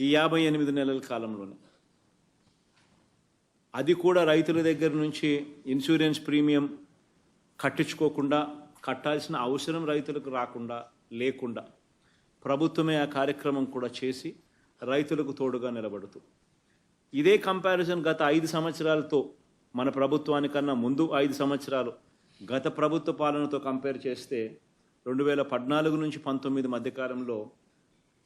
ఈ యాభై ఎనిమిది నెలల కాలంలోనే. అది కూడా రైతుల దగ్గర నుంచి ఇన్సూరెన్స్ ప్రీమియం కట్టించుకోకుండా కట్టాల్సిన అవసరం రైతులకు రాకుండా లేకుండా ప్రభుత్వమే ఆ కార్యక్రమం కూడా చేసి రైతులకు తోడుగా నిలబడుతూ. ఇదే కంపారిజన్ గత ఐదు సంవత్సరాలతో మన ప్రభుత్వానికన్నా ముందు ఐదు సంవత్సరాలు గత ప్రభుత్వ పాలనతో కంపేర్ చేస్తే రెండు వేల పద్నాలుగు నుంచి పంతొమ్మిది మధ్యకాలంలో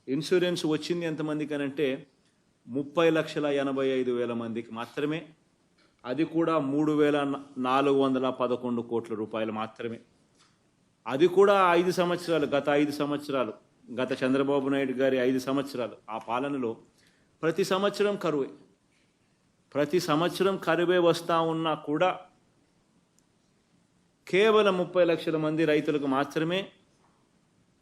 ఇన్సూరెన్స్ వచ్చింది ఎంతమందికి అని అంటే ముప్పై లక్షల ఎనభై ఐదు వేల మందికి మాత్రమే. అది కూడా మూడు వేల నాలుగు వందల పదకొండు కోట్ల రూపాయలు మాత్రమే. అది కూడా ఐదు సంవత్సరాలు గత ఐదు సంవత్సరాలు. గత చంద్రబాబు నాయుడు గారి ఐదు సంవత్సరాలు. ఆ పాలనలో ప్రతి సంవత్సరం కరువే. ప్రతి సంవత్సరం కరువే వస్తూ ఉన్నా కూడా కేవలం ముప్పై లక్షల మంది రైతులకు మాత్రమే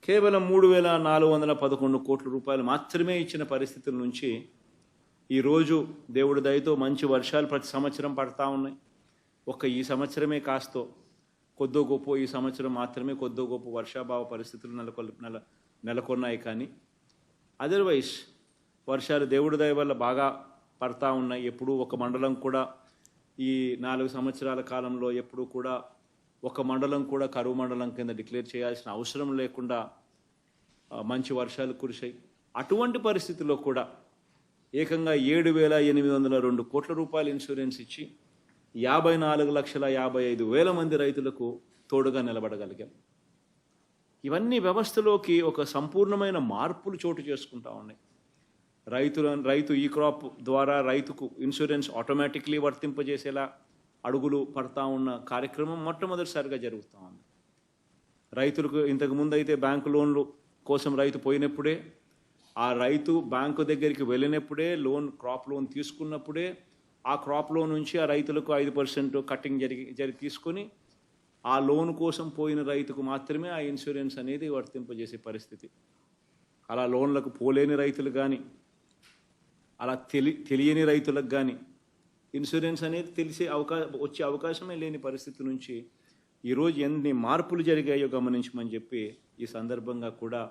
కేవలం మూడు వేల నాలుగు వందల పదకొండు కోట్ల రూపాయలు మాత్రమే ఇచ్చిన పరిస్థితుల నుంచి ఈరోజు దేవుడి దయతో మంచి వర్షాలు ప్రతి సంవత్సరం పడతా ఉన్నాయి. ఒక ఈ సంవత్సరమే కాస్తో కొద్దో గొప్ప ఈ సంవత్సరం మాత్రమే కొద్దో గొప్ప వర్షాభావ పరిస్థితులు నెలకొల్ నెల నెలకొన్నాయి కానీ అదర్వైజ్ వర్షాలు దేవుడి దయ వల్ల బాగా పడతా ఉన్నాయి. ఎప్పుడూ ఒక మండలం కూడా ఈ నాలుగు సంవత్సరాల కాలంలో ఎప్పుడూ కూడా ఒక మండలం కూడా కరువు మండలం కింద డిక్లేర్ చేయాల్సిన అవసరం లేకుండా మంచి వర్షాలు కురిశాయి. అటువంటి పరిస్థితుల్లో కూడా ఏకంగా ఏడు వేల ఎనిమిది వందల రెండు కోట్ల రూపాయల ఇన్సూరెన్స్ ఇచ్చి యాభై నాలుగు లక్షల యాభై ఐదు వేల మంది రైతులకు తోడుగా నిలబడగలిగాం. ఇవన్నీ వ్యవస్థలోకి ఒక సంపూర్ణమైన మార్పులు చోటు చేసుకుంటా ఉన్నాయి. రైతుల రైతు ఈ క్రాప్ ద్వారా రైతుకు ఇన్సూరెన్స్ ఆటోమేటిక్లీ వర్తింపజేసేలా అడుగులు పడతా ఉన్న కార్యక్రమం మొట్టమొదటిసారిగా జరుగుతూ ఉంది. రైతులకు ఇంతకుముందు అయితే బ్యాంకు లోన్లు కోసం రైతు పోయినప్పుడే ఆ రైతు బ్యాంకు దగ్గరికి వెళ్ళినప్పుడే లోన్ క్రాప్ లోన్ తీసుకున్నప్పుడే ఆ క్రాప్ లోన్ నుంచి ఆ రైతులకు ఐదు పర్సెంట్ కట్టింగ్ జరిగి జరిగి తీసుకొని ఆ లోన్ కోసం పోయిన రైతుకు మాత్రమే ఆ ఇన్సూరెన్స్ అనేది వర్తింపజేసే పరిస్థితి. అలా లోన్లకు పోలేని రైతులు కానీ అలా తెలి తెలియని రైతులకు కానీ ఇన్సూరెన్స్ అనేది తెలిసే అవకాశం వచ్చే అవకాశమే లేని పరిస్థితి నుంచి ఈరోజు ఎన్ని మార్పులు జరిగాయో గమనించమని చెప్పి ఈ సందర్భంగా కూడా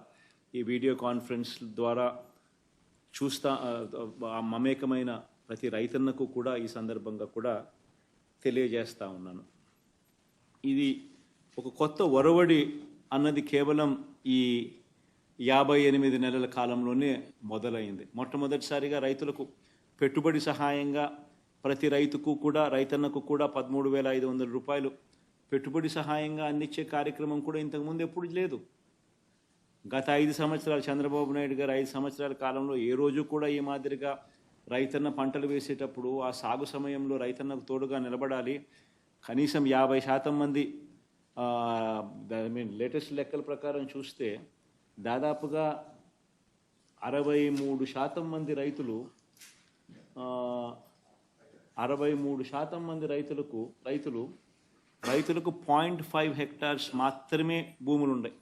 ఈ వీడియో కాన్ఫరెన్స్ ద్వారా చూస్తా ఆ, మమేకమైన ప్రతి రైతన్నకు కూడా ఈ సందర్భంగా కూడా తెలియజేస్తా ఉన్నాను. ఇది ఒక కొత్త ఒరవడి అన్నది కేవలం ఈ యాభై ఎనిమిది నెలల కాలంలోనే మొదలైంది. మొట్టమొదటిసారిగా రైతులకు పెట్టుబడి సహాయంగా ప్రతి రైతుకు కూడా రైతన్నకు కూడా పదమూడు వేల ఐదు వందల రూపాయలు పెట్టుబడి సహాయంగా అందించే కార్యక్రమం కూడా ఇంతకుముందు ఎప్పుడు లేదు. గత ఐదు సంవత్సరాలు చంద్రబాబు నాయుడు గారు ఐదు సంవత్సరాల కాలంలో ఏ రోజు కూడా ఈ మాదిరిగా రైతన్న పంటలు వేసేటప్పుడు ఆ సాగు సమయంలో రైతన్నకు తోడుగా నిలబడాలి. కనీసం యాభై శాతం మంది ఐ మీన్ లేటెస్ట్ లెక్కల ప్రకారం చూస్తే దాదాపుగా అరవై మూడు శాతం మంది రైతులు అరవై మూడు శాతం మంది రైతులకు రైతులు రైతులకు పాయింట్ ఫైవ్ హెక్టార్స్ మాత్రమే భూములు ఉన్నాయి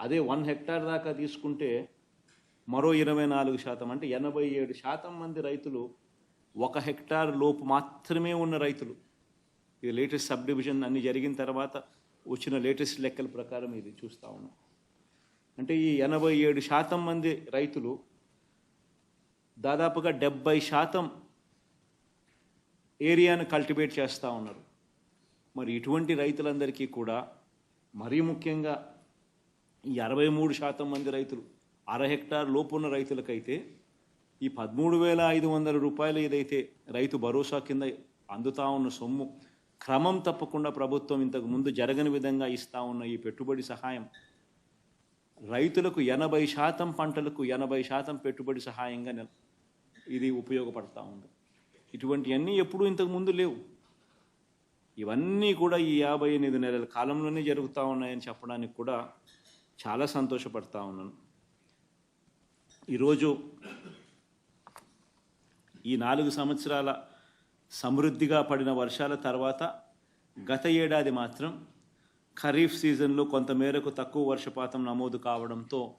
అదే వన్ హెక్టార్ దాకా తీసుకుంటే మరో ఇరవై నాలుగు శాతం అంటే ఎనభై ఏడు శాతం మంది రైతులు ఒక హెక్టార్ లోపు మాత్రమే ఉన్న రైతులు. ఇది లేటెస్ట్ సబ్ డివిజన్ అన్ని జరిగిన తర్వాత వచ్చిన లేటెస్ట్ లెక్కల ప్రకారం ఇది చూస్తా ఉన్నాం. అంటే ఈ ఎనభై ఏడు శాతం మంది రైతులు దాదాపుగా డెబ్బై శాతం ఏరియాను కల్టివేట్ చేస్తూ ఉన్నారు. మరి ఇటువంటి రైతులందరికీ కూడా మరీ ముఖ్యంగా ఈ అరవై మూడు శాతం మంది రైతులు అర హెక్టార్ లోపున్న రైతులకైతే ఈ పదమూడు వేల ఐదు వందల రూపాయలు ఏదైతే రైతు భరోసా కింద అందుతా ఉన్న సొమ్ము క్రమం తప్పకుండా ప్రభుత్వం ఇంతకు ముందు జరగని విధంగా ఇస్తా ఉన్న ఈ పెట్టుబడి సహాయం రైతులకు ఎనభై శాతం పంటలకు ఎనభై శాతం పెట్టుబడి సహాయంగా ఇది ఉపయోగపడతా ఉంది. ఇటువంటివన్నీ ఎప్పుడూ ఇంతకు ముందు లేవు. ఇవన్నీ కూడా ఈ యాభై ఎనిమిది నెలల కాలంలోనే జరుగుతూ ఉన్నాయని చెప్పడానికి కూడా చాలా సంతోషపడతా ఉన్నాను. ఈరోజు ఈ నాలుగు సంవత్సరాల సమృద్ధిగా పడిన వర్షాల తర్వాత గత ఏడాది మాత్రం ఖరీఫ్ సీజన్లో కొంతమేరకు తక్కువ వర్షపాతం నమోదు కావడంతో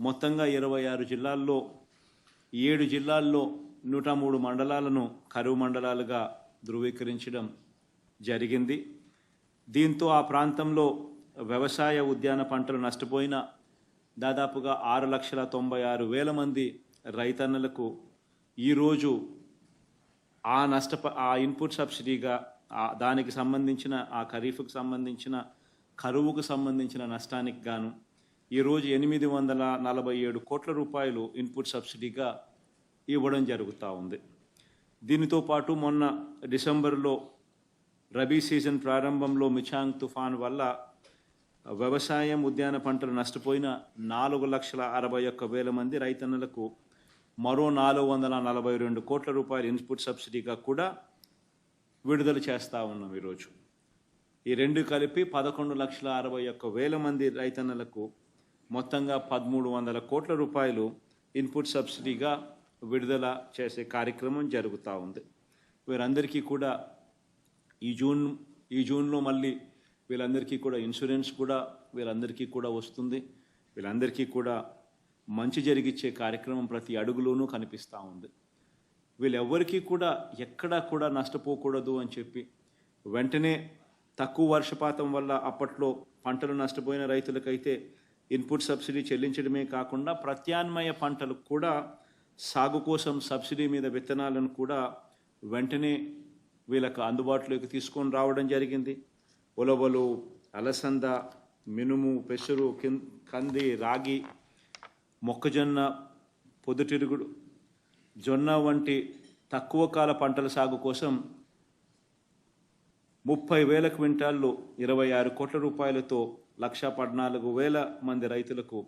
మొత్తంగా ఇరవై ఆరు జిల్లాల్లో ఏడు జిల్లాల్లో నూట మూడు మండలాలను కరువు మండలాలుగా ధృవీకరించడం జరిగింది. దీంతో ఆ ప్రాంతంలో వ్యవసాయ ఉద్యాన పంటలు నష్టపోయిన దాదాపుగా ఆరు లక్షల తొంభై ఆరు వేల మంది రైతన్నలకు ఈరోజు ఆ నష్ట ఆ ఇన్పుట్ సబ్సిడీగా దానికి సంబంధించిన ఆ ఖరీఫ్కు సంబంధించిన కరువుకు సంబంధించిన నష్టానికి గాను ఈరోజు ఎనిమిది వందల నలభై ఏడు కోట్ల రూపాయలు ఇన్పుట్ సబ్సిడీగా ఇవ్వడం జరుగుతూ ఉంది. దీనితో పాటు మొన్న డిసెంబర్లో రబీ సీజన్ ప్రారంభంలో మిచాంగ్ తుఫాన్ వల్ల వ్యవసాయం ఉద్యాన పంటలు నష్టపోయిన నాలుగు లక్షల అరవై ఒక్క వేల మంది రైతన్నలకు మరో నాలుగు వందల నలభై రెండు కోట్ల రూపాయల ఇన్పుట్ సబ్సిడీగా కూడా విడుదల చేస్తూ ఉన్నాం ఈరోజు. ఈ రెండు కలిపి పదకొండు లక్షల అరవై ఒక్క వేల మంది రైతన్నలకు మొత్తంగా పదమూడు వందల కోట్ల రూపాయలు ఇన్పుట్ సబ్సిడీగా విడుదల చేసే కార్యక్రమం జరుగుతూ ఉంది. వీరందరికీ కూడా ఈ జూన్ ఈ జూన్లో మళ్ళీ వీళ్ళందరికీ కూడా ఇన్సూరెన్స్ కూడా వీళ్ళందరికీ కూడా వస్తుంది. వీళ్ళందరికీ కూడా మంచి జరిగిచ్చే కార్యక్రమం ప్రతి అడుగులోనూ కనిపిస్తూ ఉంది. వీళ్ళెవ్వరికీ కూడా ఎక్కడా కూడా నష్టపోకూడదు అని చెప్పి వెంటనే తక్కువ వర్షపాతం వల్ల అప్పట్లో పంటలు నష్టపోయిన రైతులకైతే ఇన్పుట్ సబ్సిడీ చెల్లించడమే కాకుండా ప్రత్యామ్నాయ పంటలకు కూడా సాగు కోసం సబ్సిడీ మీద విత్తనాలను కూడా వెంటనే వీళ్ళకు అందుబాటులోకి తీసుకొని రావడం జరిగింది. ఉలవలు అలసంద మినుము పెసరు కంది రాగి మొక్కజొన్న పొద్దుతిరుగుడు జొన్న వంటి తక్కువ కాల పంటల సాగు కోసం ముప్పై వేల క్వింటాళ్ళు ఇరవై ఆరు కోట్ల రూపాయలతో లక్ష పద్నాలుగు వేల మంది రైతులకు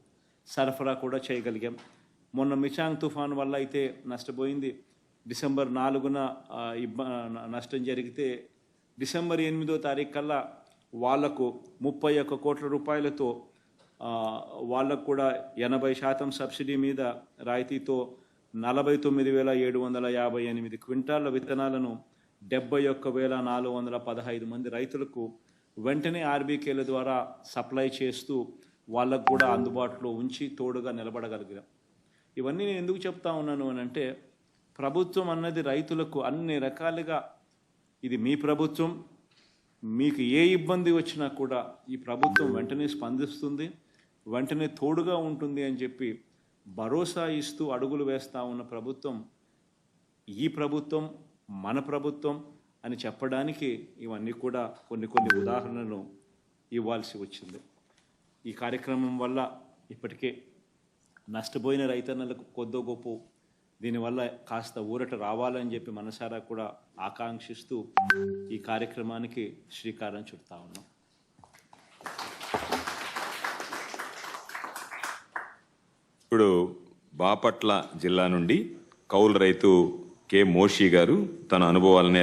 సరఫరా కూడా చేయగలిగాం మొన్న మిచాంగ్ తుఫాన్ వల్ల అయితే నష్టపోయింది డిసెంబర్ నాలుగున ఇబ్బ నష్టం జరిగితే డిసెంబర్ ఎనిమిదో తారీఖు కల్లా వాళ్ళకు ముప్పై ఒక్క కోట్ల రూపాయలతో వాళ్ళకు కూడా ఎనభై శాతం సబ్సిడీ మీద రాయితీతో నలభై తొమ్మిది వేల ఏడు వందల యాభై ఎనిమిది క్వింటాళ్ళ విత్తనాలను డెబ్బై ఒక్క వేల నాలుగు వందల పదహైదు మంది రైతులకు వెంటనే ఆర్బీకేల ద్వారా సప్లై చేస్తూ వాళ్ళకు కూడా అందుబాటులో ఉంచి తోడుగా నిలబడగలిగాం ఇవన్నీ నేను ఎందుకు చెప్తా ఉన్నాను అని అంటే ప్రభుత్వం అన్నది రైతులకు అన్ని రకాలుగా ఇది మీ ప్రభుత్వం. మీకు ఏ ఇబ్బంది వచ్చినా కూడా ఈ ప్రభుత్వం వెంటనే స్పందిస్తుంది. వెంటనే తోడుగా ఉంటుంది అని చెప్పి భరోసా ఇస్తూ అడుగులు వేస్తూ ఉన్న ప్రభుత్వం ఈ ప్రభుత్వం మన ప్రభుత్వం అని చెప్పడానికి ఇవన్నీ కూడా కొన్ని కొన్ని ఉదాహరణలు ఇవ్వాల్సి వచ్చింది. ఈ కార్యక్రమం వల్ల ఇప్పటికే నష్టపోయిన రైతన్నలకు కొద్దో గొప్ప దీనివల్ల కాస్త ఊరట రావాలని చెప్పి మనసారా కూడా ఆకాంక్షిస్తూ ఈ కార్యక్రమానికి శ్రీకారం చుడతా ఉన్నాం. ఇప్పుడు బాపట్ల జిల్లా నుండి కౌలు రైతు కె మోషి గారు తన అనుభవాలని